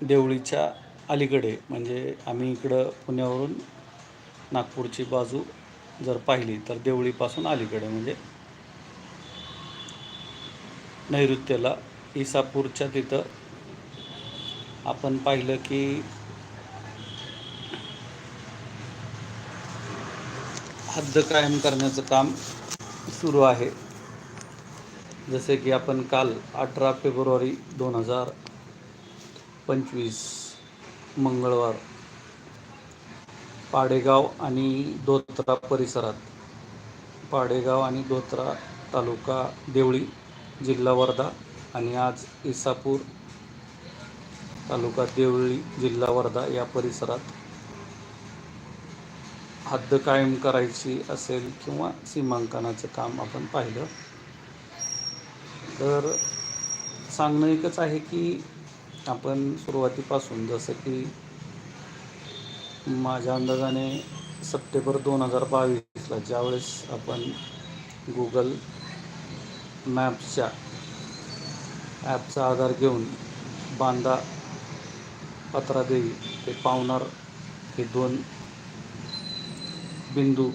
देवळीच्या अलीकडे म्हणजे आम्ही इकडं पुण्यावरून नागपूरची बाजू जर पाहिली तर देवळीपासून अलीकडे म्हणजे नैऋत्यला इसापूरच्या तिथं आपण पाहिलं की हद्द कायम करण्याचं काम सुरू आहे. जसे की आपण काल अठरा फेब्रुवारी दोन हजार पंचवीस मंगळवार पाडेगाव आणि दोत्रा परिसरात. पाडेगाव आणि दोत्रा तालुका देवळी जिल्हा वर्धा आणि आज इसापूर तालुका देवळी जिल्हा वर्धा या परिसरात. हद्द कायम करायची असेल किंवा सीमांकनाचं काम आपण पाहिलं. तर सांगणं एकच आहे की आपण सुरुवातीपासून जसं की माझ्या अंदाजाने सप्टेंबर दोन हजार बावीसला ज्यावेळेस आपण गुगल मॅप्सच्या ॲपचा आधार घेऊन बांदा पत्रादेवी ते पावनार हे दोन बिंदू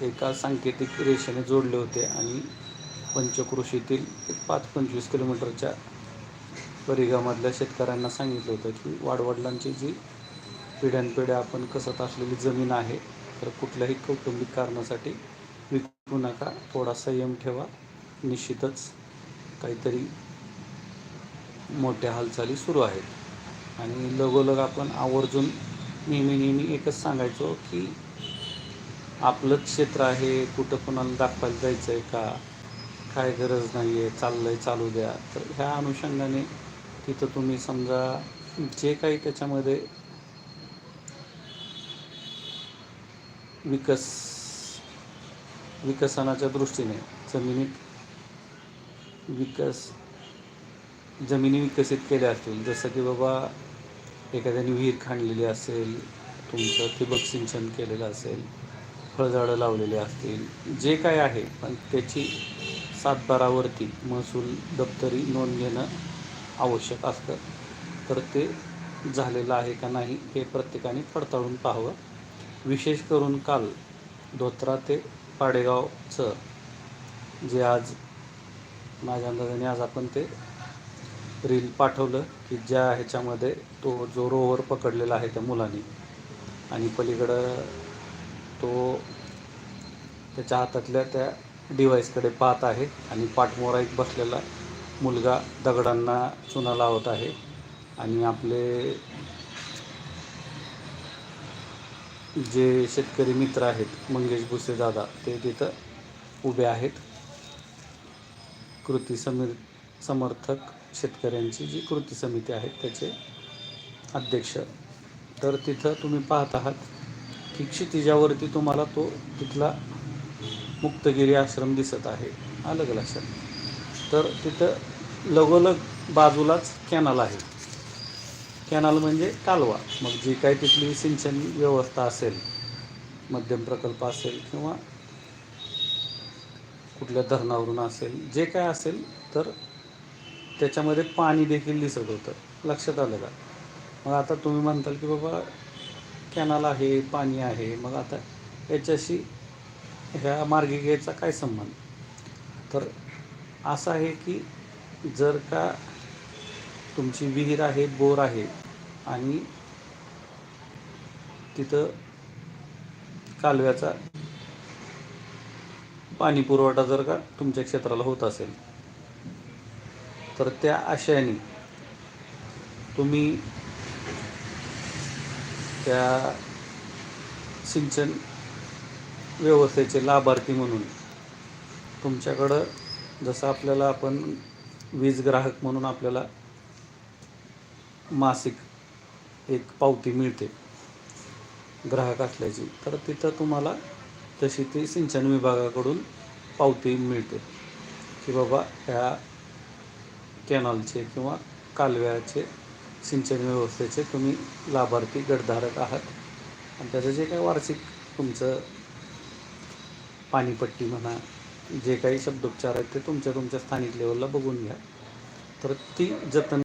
एका सांकेतिक रेषेने जोडले होते आणि पंचकृषीतील एक पाच पंचवीस किलोमीटरच्या परिघामधल्या शेतकऱ्यांना सांगितलं होतं की वाडवडिलांची जी पिढ्यानपिढ्या आपण कसत असलेली जमीन आहे तर कुठल्याही कौटुंबिक कारणासाठी विकू नका. थोडा संयम ठेवा. निश्चितच काहीतरी मोठ्या हालचाली सुरू आहेत. आणि लगोलग आपण आवर्जून नेहमी नेहमी एकच सांगायचो की आपलंच क्षेत्र आहे कुठं कोणाला दाखवायला जायचं आहे का? काय गरज नाही आहे चाललं आहे चालू द्या. तर ह्या अनुषंगाने तिथं तुम्ही समजा जे काही त्याच्यामध्ये विकस विकसनाच्या दृष्टीने जमिनीत विकस जमिनी विकसित केल्या असतील. जसं की बाबा एखाद्याने विहीर खाणलेली असेल तुमचं ठिबक सिंचन केलेलं असेल फळझाडं लावलेली असतील जे काय आहे पण त्याची सातबारावरती महसूल दप्तरी नोंद घेणं आवश्यक असतं. तर ते झालेलं आहे का नाही हे प्रत्येकाने पडताळून पाहावं. विशेष करून काल धोत्रा ते पाडेगावचं जे आज माझ्या अंदाजाने आज आपण ते रील पाठवलं की ज्या ह्याच्यामध्ये तो जो रोवर पकडलेला आहे त्या मुलाने आणि पलीकडं तो त्याच्या हातातल्या त्या डिव्हाइसकडे पाहत आहे आणि पाठमोरा एक बसलेला मुलगा दगडांना चुना लावत आहे आणि आपले जे शेतकरी मित्र आहेत मंगेश भुसे दादा ते तिथं उभे आहेत. कृती समिर समर्थक शेतकऱ्यांची जी कृती समिती आहे त्याचे अध्यक्ष. तर तिथं तुम्ही पाहत आहात की क्षितिजावरती तुम्हाला तो तिथला मुक्तगिरी आश्रम दिसत आहे. आलं लक्षात. तर तिथं लगोलग बाजूलाच कॅनल आहे. कॅनल म्हणजे कालवा. मग जी काही तिथली सिंचन व्यवस्था असेल मध्यम प्रकल्प असेल किंवा कुठल्या धरणावरून असेल जे काय असेल तर त्याच्यामध्ये पाणी देखील दिसत होतं. लक्षात आलं का? मग आता तुम्ही म्हणताल की बाबा कॅनल आहे पाणी आहे. मग आता याच्याशी ह्या मार्गिकेचा काय संबंध? तर असं आहे की जर का तुमची विहीर आहे बोर आहे आणि तिथं कालव्याचा पाणी पुरवठा जर का तुमच्या क्षेत्राला होत असेल तर त्या आशयाने तुम्ही त्या सिंचन व्यवस्थेचे लाभार्थी म्हणून तुमच्याकडं जसं आपल्याला आपण वीज ग्राहक म्हणून आपल्याला मासिक एक पावती मिळते ग्राहक असल्याची तर तिथं तुम्हाला तशी ती सिंचन विभागाकडून पावती मिळते की बाबा ह्या कॅनॉलचे किंवा कालव्याचे सिंचन व्यवस्थेचे तुम्ही लाभार्थी गटधारक आहात. आणि त्याचं जे काय वार्षिक तुमचं पाणीपट्टी म्हणा जे काही शब्दोपचार आहेत ते तुमच्या तुमच्या स्थानिक लेवलला बघून घ्या. तर ती जतन